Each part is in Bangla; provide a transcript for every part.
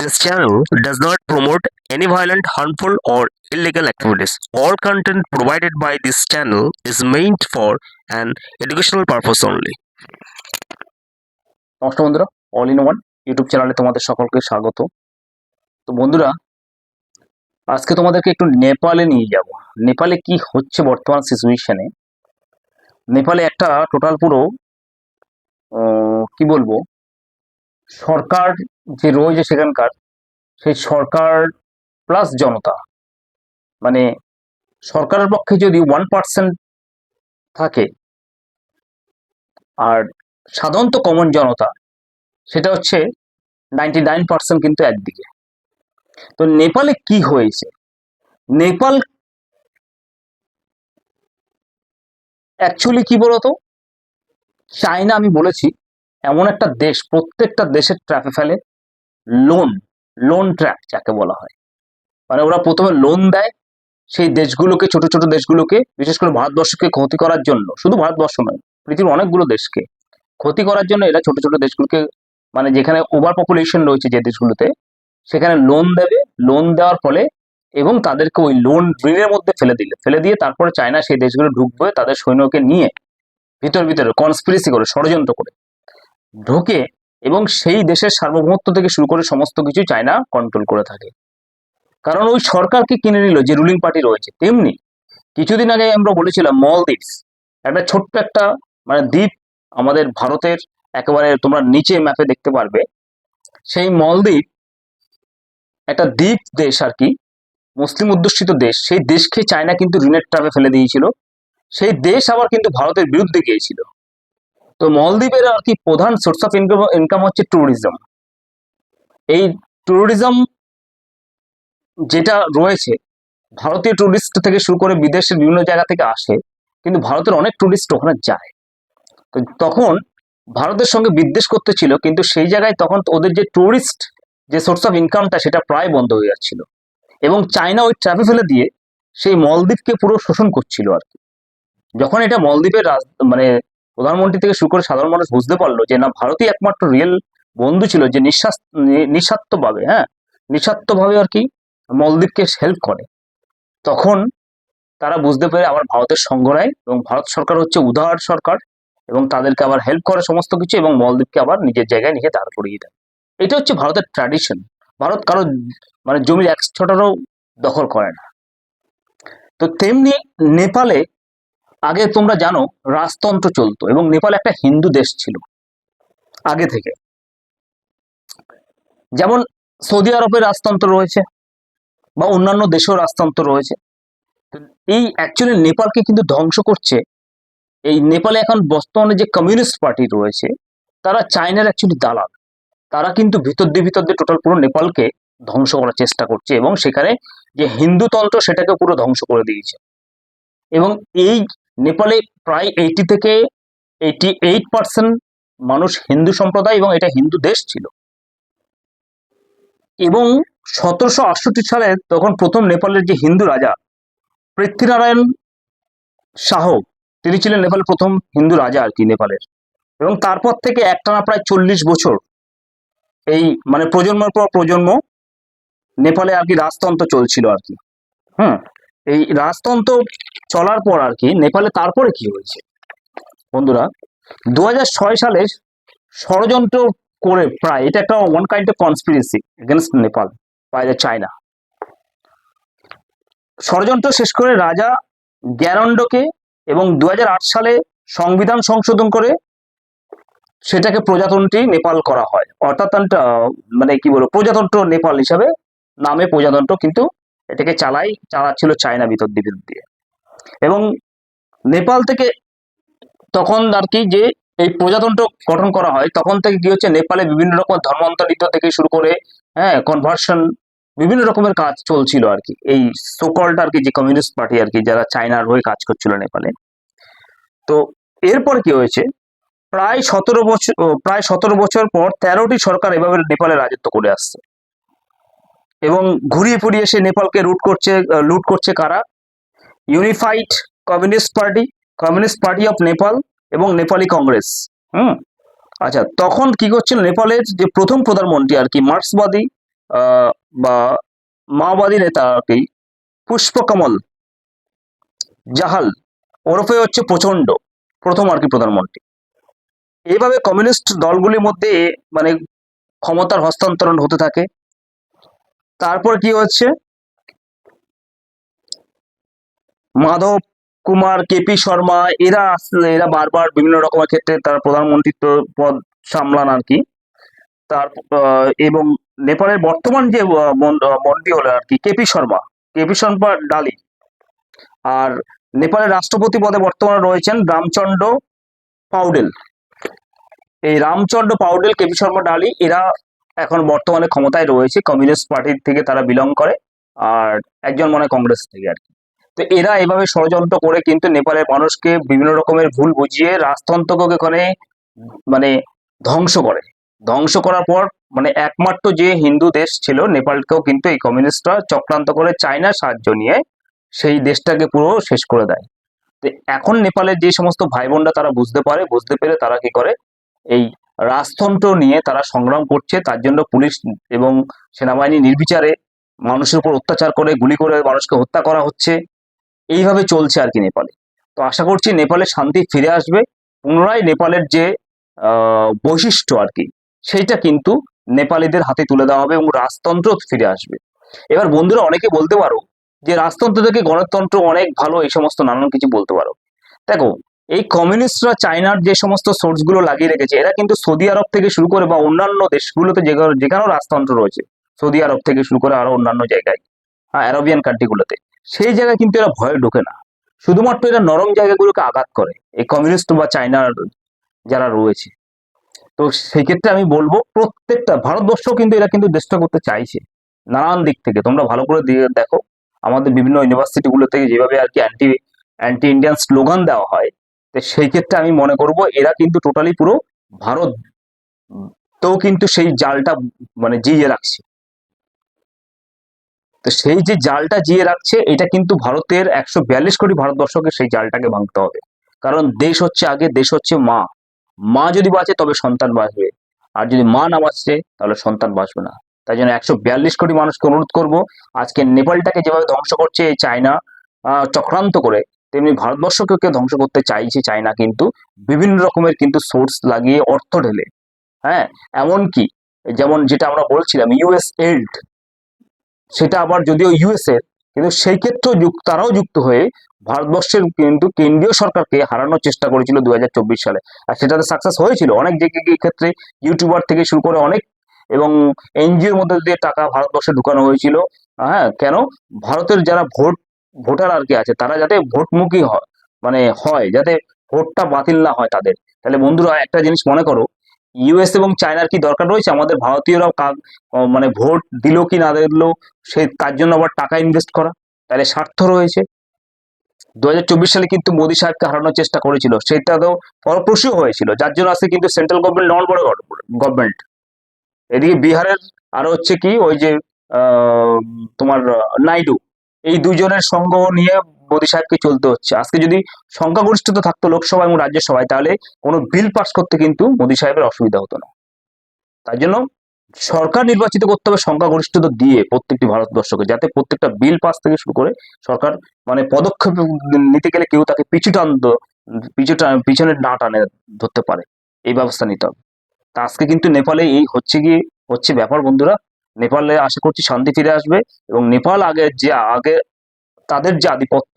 This channel does not promote any violent, harmful, or illegal activities. All content provided by this channel is meant for an educational purpose only. নমস্কার বন্ধুরা অল ইন ওয়ান ইউটিউব চ্যানেলে তোমাদের সকলকে স্বাগত তো বন্ধুরা আজকে তোমাদেরকে একটু নেপালে নিয়ে যাব নেপালে কি হচ্ছে বর্তমান সিচুয়েশনে নেপালে একটা টোটাল পুরো কি বলব সরকার যে রয়েছে সেখানকার, সেই সরকার প্লাস জনতা। মানে সরকারের পক্ষে যদি ওয়ান পার্সেন্ট থাকে, আর সাধারণত কমন জনতা, সেটা হচ্ছে নাইনটি নাইন পার্সেন্ট কিন্তু একদিকে। তো নেপালে কি হয়েছে? নেপাল অ্যাকচুয়ালি কি বলতো? চায়না আমি বলেছি এমন একটা দেশ, প্রত্যেকটা দেশের ট্র্যাপে ফেলে লোন লোন ট্র্যাপ যাকে বলা হয়। মানে ওরা প্রথমে লোন দেয় সেই দেশগুলোকে, ছোট ছোট দেশগুলোকে, বিশেষ করে ভারতবর্ষকে ক্ষতি করার জন্য। শুধু ভারতবর্ষ নয়, পৃথিবীর অনেকগুলো দেশকে ক্ষতি করার জন্য এরা ছোট ছোট দেশগুলোকে মানে যেখানে ওভার পপুলেশন রয়েছে যে দেশগুলোতে, সেখানে লোন দেবে। লোন দেওয়ার ফলে এবং তাদেরকে ওই লোন ঋণের মধ্যে ফেলে দিলে। ফেলে দিয়ে তারপরে চায়না সেই দেশগুলো ঢুকবে, তাদের সৈন্যকে নিয়ে ভিতর ভিতরে কনস্পিরেসি করে, ষড়যন্ত্র করে। ঢোকে এবং সেই দেশের সার্বভৌমত্ব থেকে শুরু করে সমস্ত কিছু চায়না কন্ট্রোল করে থাকে। কারণ ওই সরকারকে কিনে নিল, যে রুলিং পার্টি রয়েছে, তেমনি কিছুদিন আগে আমরা বলেছিলাম মলদ্বীপস একটা ছোট্ট একটা মানে দ্বীপ আমাদের ভারতের একেবারে তোমরা নিচে ম্যাপে দেখতে পারবে। সেই মলদ্বীপ একটা দ্বীপ দেশ আর কি, মুসলিম অধ্যুষিত দেশ, সেই দেশকে চায়না কিন্তু ঋণের ট্রাপে ফেলে দিয়েছিল। সেই দেশ আবার কিন্তু ভারতের বিরুদ্ধে গিয়েছিল। তো মলদ্বীপের আর কি প্রধান সোর্স অফ ইনকাম ইনকাম হচ্ছে ট্যুরিজম এই ট্যুরিজম যেটা রয়েছে, ভারতীয় ট্যুরিস্ট থেকে শুরু করে বিদেশের বিভিন্ন জায়গা থেকে আসে, কিন্তু ভারতের অনেক ট্যুরিস্ট ওখানে যায়। তো তখন ভারতের সঙ্গে বিদ্বেষ করতে ছিল, কিন্তু সেই জায়গায় তখন ওদের যে ট্যুরিস্ট যে সোর্স অফ ইনকামটা সেটা প্রায় বন্ধ হয়ে যাচ্ছিল। এবং চায়না ওই ট্রাফে ফেলে দিয়ে সেই মলদ্বীপকে পুরো শোষণ করছিল আর কি। যখন এটা মলদ্বীপের মানে প্রধানমন্ত্রী থেকে শুরু করে সাধারণ মানুষ বুঝতে পারল যে না, ভারতই একমাত্র রিয়েল বন্ধু ছিল যে নিঃশ্বাস নিঃস্বার্থভাবে হ্যাঁ? নিঃস্বার্থভাবে আর কি মলদ্বীপকে হেল্প করে। তখন তারা বুঝতে পেরে আবার ভারতের সঙ্গ নেয় এবং ভারত সরকার হচ্ছে উদার সরকার এবং তাদেরকে আবার হেল্প করে সমস্ত কিছু এবং মলদ্বীপকে আবার নিজের জায়গায় নিয়ে দাঁড় করিয়ে দেয়। এটা হচ্ছে ভারতের ট্র্যাডিশন ভারত কারও মানে জমির এক ছটারও দখল করে না। তো তেমনি নেপালে আগে তোমরা জানো, রাজতন্ত্র চলতো এবং নেপাল একটা হিন্দু দেশ ছিল। আগে থেকে। যেমন সৌদি আরবের রাজতন্ত্র রয়েছে বা অন্যান্য দেশেও রাজতন্ত্র রয়েছে। এই অ্যাকচুয়ালি নেপালকে কিন্তু ধ্বংস করছে। এই নেপালে এখন বর্তমানে যে কমিউনিস্ট পার্টি রয়েছে, তারা চায়নার অ্যাকচুয়ালি দালাল। তারা কিন্তু ভিতর দিয়ে ভিতর দিয়ে টোটাল পুরো নেপালকে ধ্বংস করার চেষ্টা করছে এবং সেখানে যে হিন্দুতন্ত্র সেটাকে পুরো ধ্বংস করে দিয়েছে। এবং এই নেপালে প্রায় এইটি থেকে এইটি এইট পার্সেন্ট মানুষ হিন্দু সম্প্রদায় এবং এটা হিন্দু দেশ ছিল। এবং সতেরোশো আটষট্টি সালে তখন প্রথম নেপালের যে হিন্দু রাজা পৃথ্বীনারায়ণ শাহ তিনি ছিলেন নেপালের প্রথম হিন্দু রাজা আর কি নেপালের। এবং তারপর থেকে একটানা প্রায় চল্লিশ বছর এই মানে প্রজন্মের পর প্রজন্ম নেপালে আর কি রাজতন্ত্র চলছিল আর কি। হুম? এই রাজতন্ত্র চলার পর আর কি নেপালে তারপরে কি হয়েছে? বন্ধুরা দু হাজার ছয় সালে ষড়যন্ত্র করে প্রায়, এটা একটা one kind of conspiracy against Nepal by the China ষড়যন্ত্র শেষ করে রাজা গ্যারন্ডোকে এবং দু হাজার আট সালে সংবিধান সংশোধন করে সেটাকে প্রজাতন্ত্রী নেপাল করা হয়। অর্থাৎ মানে কি বলব, প্রজাতন্ত্র নেপাল হিসাবে নামে প্রজাতন্ত্র, কিন্তু এটাকে চালাই, চালাচ্ছিল চায়না ভিতর দিকে দিয়ে। এবং নেপাল থেকে তখন আর কি যে এই প্রজাতন্ত্র গঠন করা হয়, তখন থেকে কি হচ্ছে, নেপালে বিভিন্ন রকম ধর্মান্তরিত থেকে শুরু করে হ্যাঁ কনভার্সন বিভিন্ন রকমের কাজ চলছিল আর কি। এই সোকল্ড আর কি যে কমিউনিস্ট পার্টি আর কি, যারা চায়নার হয়ে কাজ করছিল নেপালে। তো এরপর কি হয়েছে, প্রায় সতেরো বছর প্রায় সতেরো বছর পর তেরোটি সরকার এভাবে নেপালে রাজত্ব করে আসছে। এবং ঘুরিয়ে ফুরিয়ে সে নেপালকে রুট করছে লুট করছে কারা? Unified communist party communist party of Nepal এবং নেপালি কংগ্রেস হুম? আচ্ছা তখন কি করছিল নেপালের যে প্রথম প্রধানমন্ত্রী আর কি, মার্ক্সবাদী বা মাওবাদী নেতা আর কি, পুষ্পকমল জাহাল, ওরফে হচ্ছে প্রচণ্ড প্রথম আর কি প্রধানমন্ত্রী। এইভাবে কমিউনিস্ট দলগুলির মধ্যে মানে ক্ষমতার হস্তান্তরণ হতে থাকে। তারপর কি হচ্ছে? মাধব কুমার কেপি শর্মা, এরা আসলে, এরা বারবার বিভিন্ন রকমের ক্ষেত্রে তারা প্রধানমন্ত্রীত্ব পদ সামলান আর কি। তার এবং নেপালের বর্তমান যে মন- মন্ত্রী হলো আর কি কেপি শর্মা। কেপি শর্মা ডালি। আর নেপালের রাষ্ট্রপতি পদে বর্তমানে রয়েছেন রামচন্দ্র পাউডেল। এই রামচন্দ্র পাউডেল কেপি শর্মা ডালি, এরা এখন বর্তমানে ক্ষমতায় রয়েছে, কমিউনিস্ট পার্টির থেকে তারা বিলং করে, আর একজন মনে কংগ্রেস থেকে আর কি। তো এরা এভাবে ষড়যন্ত্র করে কিন্তু নেপালের মানুষকে বিভিন্ন রকমের ভুল বুঝিয়ে রাজতন্ত্রকে ওখানে মানে ধ্বংস করে। ধ্বংস করার পর মানে একমাত্র যে হিন্দু দেশ ছিল, নেপালকেও কিন্তু এই কমিউনিস্টরা চক্রান্ত করে চায়নার সাহায্য নিয়ে সেই দেশটাকে পুরো শেষ করে দেয়। তো এখন নেপালের যে সমস্ত ভাই বোনরা তারা বুঝতে পারে, বুঝতে পেরে তারা কি করে? এই রাজতন্ত্র নিয়ে তারা সংগ্রাম করছে, তার জন্য পুলিশ এবং সেনাবাহিনী নির্বিচারে মানুষের উপর অত্যাচার করে, গুলি করে মানুষকে হত্যা করা হচ্ছে। এইভাবে চলছে আর কি নেপালে। তো আশা করছি নেপালে শান্তি ফিরে আসবে। পুনরায় নেপালের যে বৈশিষ্ট্য আর কি, সেইটা কিন্তু নেপালিদের হাতে তুলে দেওয়া হবে এবং রাজতন্ত্র ফিরে আসবে। এবার বন্ধুরা অনেকে বলতে পারো যে, রাজতন্ত্র থেকে গণতন্ত্র অনেক ভালো, এই সমস্ত নানান কিছু বলতে পারো। দেখো এই কমিউনিস্টরা চায়নার যে সমস্ত সোর্সগুলো লাগিয়ে রেখেছে, এরা কিন্তু সৌদি আরব থেকে শুরু করে বা অন্যান্য দেশগুলোতে যেখানে যেখানেও রাজতন্ত্র রয়েছে, সৌদি আরব থেকে শুরু করে আরও অন্যান্য জায়গায় হ্যাঁ অ্যারবিয়ান কান্ট্রিগুলোতে সেই জায়গায় কিন্তু এরা ভয়ে ঢোকে না। শুধুমাত্র এরা নরম জায়গাগুলোকে আঘাত করে, এই কমিউনিস্ট বা চায়নার যারা রয়েছে। তো সেই ক্ষেত্রে আমি বলব, প্রত্যেকটা ভারতবর্ষ কিন্তু এরা কিন্তু চেষ্টা করতে চাইছে, নানান দিক থেকে। তোমরা ভালো করে দিয়ে দেখো, আমাদের বিভিন্ন ইউনিভার্সিটি গুলো থেকে যেভাবে আর কি অ্যান্টি অ্যান্টি ইন্ডিয়ান স্লোগান দেওয়া হয় তো সেই ক্ষেত্রে আমি মনে করব এরা কিন্তু টোটালি পুরো ভারত তো কিন্তু সেই জালটা মানে জিয়ে রাখছে। তো সেই যে জালটা জিয়ে রাখছে, এটা কিন্তু ভারতের একশো বিয়াল্লিশ কোটি ভারতবর্ষকে সেই জালটাকে ভাঙতে হবে। কারণ দেশ হচ্ছে আগে, দেশ হচ্ছে মা। মা যদি বাঁচে, তবে সন্তান বাঁচবে। আর যদি মা না বাঁচছে তাহলে সন্তান বাঁচবে না। তাই জন্য একশো বিয়াল্লিশ কোটি মানুষকে অনুরোধ করব, আজকে নেপালটাকে যেভাবে ধ্বংস করছে, এই চায়না চক্রান্ত করে তেমনি ভারতবর্ষকে কেউ ধ্বংস করতে চাইছে চায়না কিন্তু বিভিন্ন রকমের কিন্তু সোর্স লাগিয়ে অর্থ ঢেলে। হ্যাঁ এমনকি যেমন যেটা আমরা বলছিলাম ইউএস এইড সেটা আবার যদিও ইউএসএ কিন্তু সেই ক্ষেত্রেও যুক্ত, তারাও যুক্ত হয়ে ভারতবর্ষের কিন্তু কেন্দ্রীয় সরকারকে হারানোর চেষ্টা করেছিল দুই হাজার চব্বিশ সালে। আর সেটাতে সাকসেস হয়েছিল। অনেক ক্ষেত্রে ইউটিউবার থেকে শুরু করে অনেক এবং এনজিওর মধ্যে দিয়ে টাকা ভারতবর্ষে ঢুকানো হয়েছিল। হ্যাঁ কেন? ভারতের যারা ভোট ভোটার আর কি আছে, তারা যাতে ভোটমুখী হয় মানে হয়, যাতে ভোটটা বাতিল না হয় তাদের। তাহলে বন্ধুরা, একটা জিনিস মনে করো ইউএস এবং চায়নার কি দরকার রয়েছে? আমাদের ভারতীয়রাও কাক- মানে ভোট দিল কি না দিল, সে, তার জন্য আবার টাকা ইনভেস্ট করা, তাহলে স্বার্থ রয়েছে। দু হাজার চব্বিশ সালে কিন্তু মোদী সাহেবকে হারানোর চেষ্টা করেছিল, সেটা তো ফলপ্রসূ হয়েছিল, যার জন্য আজকে কিন্তু সেন্ট্রাল গভর্নমেন্ট নন বড় গভর্নমেন্ট এদিকে বিহারের আরও হচ্ছে কি, ওই যে তোমার, নাইডু এই দুজনের সঙ্গ নিয়ে মোদী সাহেবকে চলতে হচ্ছে। আজকে যদি সংখ্যাগরিষ্ঠতা থাকতো লোকসভা এবং রাজ্যসভায়, তাহলে কোনো বিল পাস করতে কিন্তু মোদী সাহেবের অসুবিধা হতো না। তার জন্য সরকার নির্বাচিত করতে হবে সংখ্যাগরিষ্ঠতা দিয়ে প্রত্যেকটি ভারতবর্ষকে, যাতে প্রত্যেকটা বিল পাস থেকে শুরু করে সরকার মানে পদক্ষেপ নিতে গেলে কেউ তাকে পিছু টান পিছু পিছনে না টানে ধরতে পারে। এই ব্যবস্থা নিতে হবে। তা আজকে কিন্তু নেপালে এই হচ্ছে গিয়ে, হচ্ছে ব্যাপার বন্ধুরা। নেপালে আশা করছি শান্তি ফিরে আসবে এবং নেপাল আগে যে, আগে তাদের যে আধিপত্য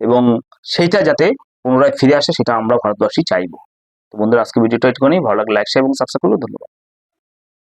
এবং সেইটা যাতে পুনরায় ফিরে আসে, সেটা আমরা ভারতবাসী চাইব। তো বন্ধুরা আজকে ভিডিওটা একটুখানি ভালো লাগলে লাইক শেয়ার এবং সাবস্ক্রাইব করলে ধন্যবাদ।